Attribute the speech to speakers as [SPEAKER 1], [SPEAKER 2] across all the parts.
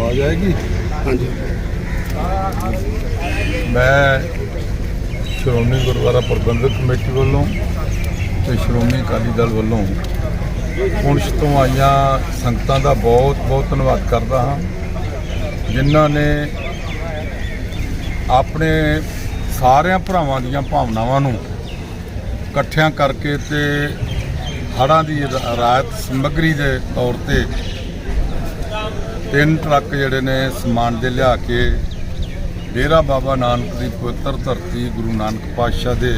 [SPEAKER 1] ਆਵਾਜ਼ ਆਏਗੀ?
[SPEAKER 2] ਹਾਂਜੀ।
[SPEAKER 1] ਮੈਂ ਸ਼੍ਰੋਮਣੀ ਗੁਰਦੁਆਰਾ ਪ੍ਰਬੰਧਕ ਕਮੇਟੀ ਵੱਲੋਂ ਤੇ ਸ਼੍ਰੋਮਣੀ ਅਕਾਲੀ ਦਲ ਵੱਲੋਂ ਪੁੰਛ ਤੋਂ ਆਈਆਂ ਸੰਗਤਾਂ ਦਾ ਬਹੁਤ ਬਹੁਤ ਧੰਨਵਾਦ ਕਰਦਾ ਹਾਂ ਜਿਨ੍ਹਾਂ ਨੇ ਆਪਣੇ ਸਾਰਿਆਂ ਭਰਾਵਾਂ ਦੀਆਂ ਭਾਵਨਾਵਾਂ ਨੂੰ ਇਕੱਠਿਆਂ ਕਰਕੇ ਤੇ ਹੜ੍ਹਾਂ ਦੀ ਰਾ- ਰਾਹਤ ਸਮੱਗਰੀ ਦੇ ਤੌਰ ਤੇ ਤਿੰਨ ਟਰੱਕ ਜਿਹੜੇ ਨੇ ਸਮਾਨ ਦੇ ਲਿਆ ਕੇ ਡੇਰਾ ਬਾਬਾ ਨਾਨਕ ਦੀ ਪਵਿੱਤਰ ਧਰਤੀ ਗੁਰੂ ਨਾਨਕ ਪਾਤਸ਼ਾਹ ਦੇ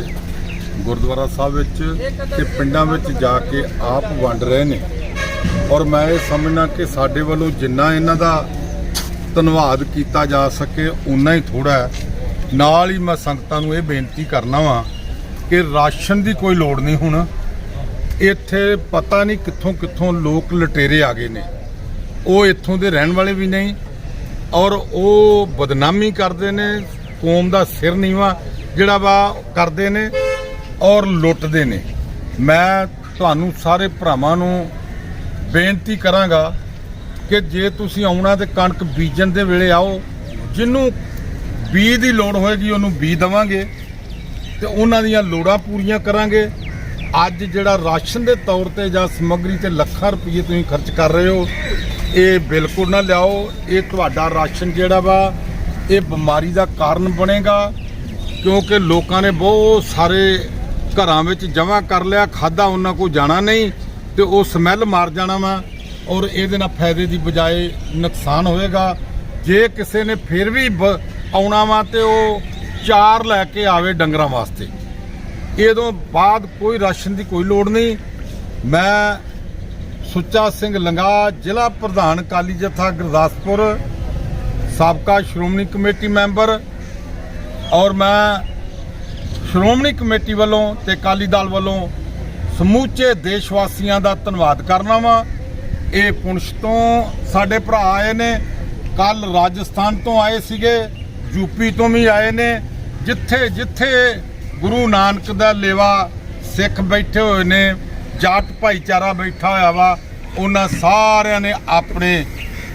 [SPEAKER 1] ਗੁਰਦੁਆਰਾ ਸਾਹਿਬ ਵਿੱਚ ਤੇ ਪਿੰਡਾਂ ਵਿੱਚ ਜਾ ਕੇ ਆਪ ਵੰਡ ਰਹੇ ਨੇ। ਔਰ ਮੈਂ ਇਹ ਸਮਝਣਾ ਕਿ ਸਾਡੇ ਵੱਲੋਂ ਜਿੰਨਾ ਇਹਨਾਂ ਦਾ ਧੰਨਵਾਦ ਕੀਤਾ ਜਾ ਸਕੇ ਉਨਾ ਹੀ ਥੋੜਾ ਹੈ। ਨਾਲ ਹੀ ਮੈਂ ਸੰਗਤਾਂ ਨੂੰ ਇਹ ਬੇਨਤੀ ਕਰਨਾ ਵਾਂ ਕਿ ਰਾਸ਼ਨ ਦੀ ਕੋਈ ਲੋੜ ਨਹੀਂ ਹੁਣ। ਇੱਥੇ ਪਤਾ ਨਹੀਂ ਕਿੱਥੋਂ ਕਿੱਥੋਂ ਲੋਕ ਲਟੇਰੇ ਆ ਗਏ ਨੇ। ਉਹ ਇੱਥੋਂ ਦੇ ਰਹਿਣ ਵਾਲੇ ਵੀ ਨਹੀਂ ਔਰ ਉਹ ਬਦਨਾਮੀ ਕਰਦੇ ਨੇ, ਕੌਮ ਦਾ ਸਿਰ ਨੀਵਾ ਜਿਹੜਾ ਵਾ ਕਰਦੇ ਨੇ ਔਰ ਲੁੱਟਦੇ ਨੇ। ਮੈਂ ਤੁਹਾਨੂੰ ਸਾਰੇ ਭਰਾਵਾਂ ਨੂੰ ਬੇਨਤੀ ਕਰਾਂਗਾ ਕਿ ਜੇ ਤੁਸੀਂ ਆਉਣਾ ਤੇ ਕਣਕ ਬੀਜਣ ਦੇ ਵੇਲੇ ਆਓ, ਜਿਹਨੂੰ ਬੀਜ ਦੀ ਲੋੜ ਹੋਏਗੀ ਉਹਨੂੰ ਬੀਜ ਦਵਾਂਗੇ ਤੇ ਉਹਨਾਂ ਦੀਆਂ ਲੋੜਾਂ ਪੂਰੀਆਂ ਕਰਾਂਗੇ। ਅੱਜ ਜਿਹੜਾ ਰਾਸ਼ਨ ਦੇ ਤੌਰ ਤੇ ਜਾਂ ਸਮੱਗਰੀ ਤੇ ਲੱਖਾਂ ਰੁਪਏ ਤੁਸੀਂ ਖਰਚ ਕਰ ਰਹੇ ਹੋ ਇਹ ਬਿਲਕੁਲ ਨਾ ਲਿਆਓ, ਇਹ ਤੁਹਾਡਾ ਰਾਸ਼ਨ ਜਿਹੜਾ ਵਾ, ਇਹ ਬਿਮਾਰੀ ਦਾ ਕਾਰਨ ਬਣੇਗਾ, ਕਿਉਂਕਿ ਲੋਕਾਂ ਨੇ ਬਹੁਤ ਸਾਰੇ ਘਰਾਂ ਵਿੱਚ ਜਮ੍ਹਾਂ ਕਰ ਲਿਆ ਖਾਦਾ ਉਹਨਾਂ ਕੋ ਜਾਣਾ ਨਹੀਂ, ਤੇ ਉਹ ਸਮੈਲ ਮਾਰ ਜਾਣਾ ਵਾ, ਔਰ ਇਹਦੇ ਨਾਲ ਫਾਇਦੇ ਦੀ ਬਜਾਏ ਨੁਕਸਾਨ ਹੋਏਗਾ। ਜੇ ਕਿਸੇ ਨੇ ਫਿਰ ਵੀ ਬ- ਆਉਣਾ ਵਾ ਤੇ ਉਹ ਚਾਰ ਲੈ ਕੇ ਆਵੇ ਡੰਗਰਾਂ ਵਾਸਤੇ। ਇਹਦੋਂ ਬਾਅਦ ਕੋਈ ਰਾਸ਼ਨ ਦੀ ਕੋਈ ਲੋੜ ਨਹੀਂ। ਮੈਂ ਸੁੱਚਾ ਸਿੰਘ ਲੰਗਾ, ਜ਼ਿਲ੍ਹਾ ਪ੍ਰਧਾਨ ਅਕਾਲੀ ਜਥਾ ਗੁਰਦਾਸਪੁਰ, ਸਾਬਕਾ ਸ਼੍ਰੋਮਣੀ ਕਮੇਟੀ ਮੈਂਬਰ ਔਰ ਮੈਂ ਸ਼੍ਰੋਮਣੀ ਕਮੇਟੀ ਵੱਲੋਂ ਤੇ ਅਕਾਲੀ ਦਲ ਵੱਲੋਂ ਸਮੂਚੇ ਦੇਸ਼ ਵਾਸੀਆਂ ਦਾ ਧੰਨਵਾਦ ਕਰਨਾ ਵਾਂ। ਇਹ ਪੁੰਛ ਤੋਂ ਸਾਡੇ ਭਰਾ ਆਏ ਨੇ, ਕੱਲ ਰਾਜਸਥਾਨ ਤੋਂ ਆਏ ਸੀਗੇ ਯੂਪੀ ਤੋਂ ਵੀ ਆਏ ਨੇ ਜਿੱਥੇ ਜਿੱਥੇ ਗੁਰੂ ਨਾਨਕ ਦਾ ਲੇਵਾ ਸਿੱਖ ਬੈਠੇ ਹੋਏ ਨੇ ਜਾਟ ਭਾਈਚਾਰਾ ਬੈਠਾ ਹੋਇਆ ਵਾ, ਉਹਨਾਂ ਸਾਰਿਆਂ ਨੇ ਆਪਣੇ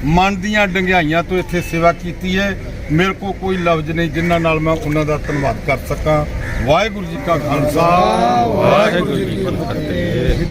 [SPEAKER 1] ਮਨ ਦੀਆਂ ਡੰਗਿਆਈਆਂ ਤੋਂ ਇੱਥੇ ਸੇਵਾ ਕੀਤੀ ਹੈ। ਮੇਰੇ ਕੋ ਕੋਈ ਲਫ਼ਜ਼ ਨਹੀਂ, ਜਿਨ੍ਹਾਂ ਨਾਲ ਮੈਂ ਉਹਨਾਂ ਦਾ ਧੰਨਵਾਦ ਕਰ ਸਕਾਂ। ਵਾਹਿਗੁਰੂ ਜੀ ਕਾ ਖਾਲਸਾ। ਵਾਹਿਗੁਰੂ ਜੀ ਕੀ ਫਤਿਹ।